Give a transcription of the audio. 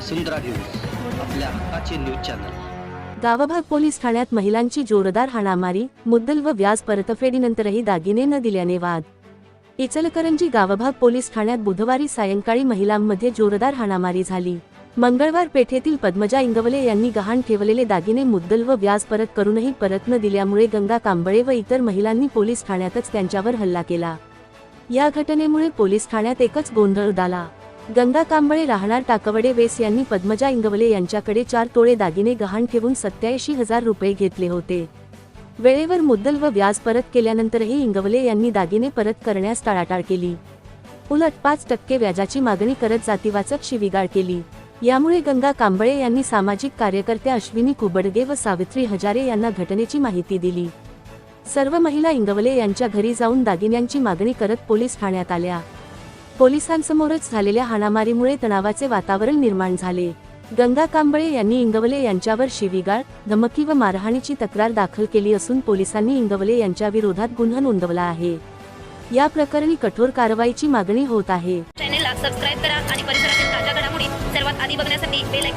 वसुंधरा news आपल्या हक्काचे news channel. गावभाग police ठाण्यात महिलांची जोरदार हाणामारी मुद्दल व व्याज परतफेडीनंतरही दागिने न दिल्याने वाद. इचलकरंजी गावभाग पोलीस ठाण्यात बुधवारी सायंकाळी महिलांमध्ये जोरदार हाणामारी झाली. मंगळवार पेठेतील पद्मजा इंगवले यांनी गहाण ठेवलेले दागिने मुद्दल व व्याज परत करूनही परत न दिल्यामुळे गंगा कांबळे व इतर महिलांनी पोलीस ठाण्यातच त्यांच्यावर हल्ला केला. या घटनेमुळे पोलीस ठाण्यात एकच गोंधळ उडाला. गंगा कांबळे राहणार टाकवडे वेस यांनी पद्मजा इंगवले यांच्याकडे चार तोळे दागिने गहाण ठेवून सत्याऐंशी हजार रुपये घेतले होते. वेळेवर मुद्दल व व्याज परत केल्यानंतरही इंगवले यांनी दागिने परत करण्यास टाळाटाळ केली. उलट पाच टक्के व्याजाची मागणी करत जातीवाचक शिविगाळ केली. यामुळे गंगा कांबळे यांनी सामाजिक कार्यकर्त्या अश्विनी कुबडगे व सावित्री हजारे यांना घटनेची माहिती दिली. सर्व महिला इंगवले यांच्या घरी जाऊन दागिन्यांची मागणी करत पोलीस ठाण्यात आल्या. पोलिसांसमोरच झालेल्या हाणामारीमुळे तणावाचे वातावरण निर्माण झाले. गंगा कांबळे यांनी इंगवले यांच्यावर शिवीगाळ धमकी व मारहाणीची तक्रार दाखल केली असून पोलिसांनी इंगवले यांच्या विरोधात गुन्हा नोंदवला आहे. या प्रकरणी कठोर कारवाईची मागणी होत आहे. चॅनेलला सबस्क्राईब करा आणि परिसरातील ताज्या घडामोडी सर्वात आधी बघण्यासाठी बेल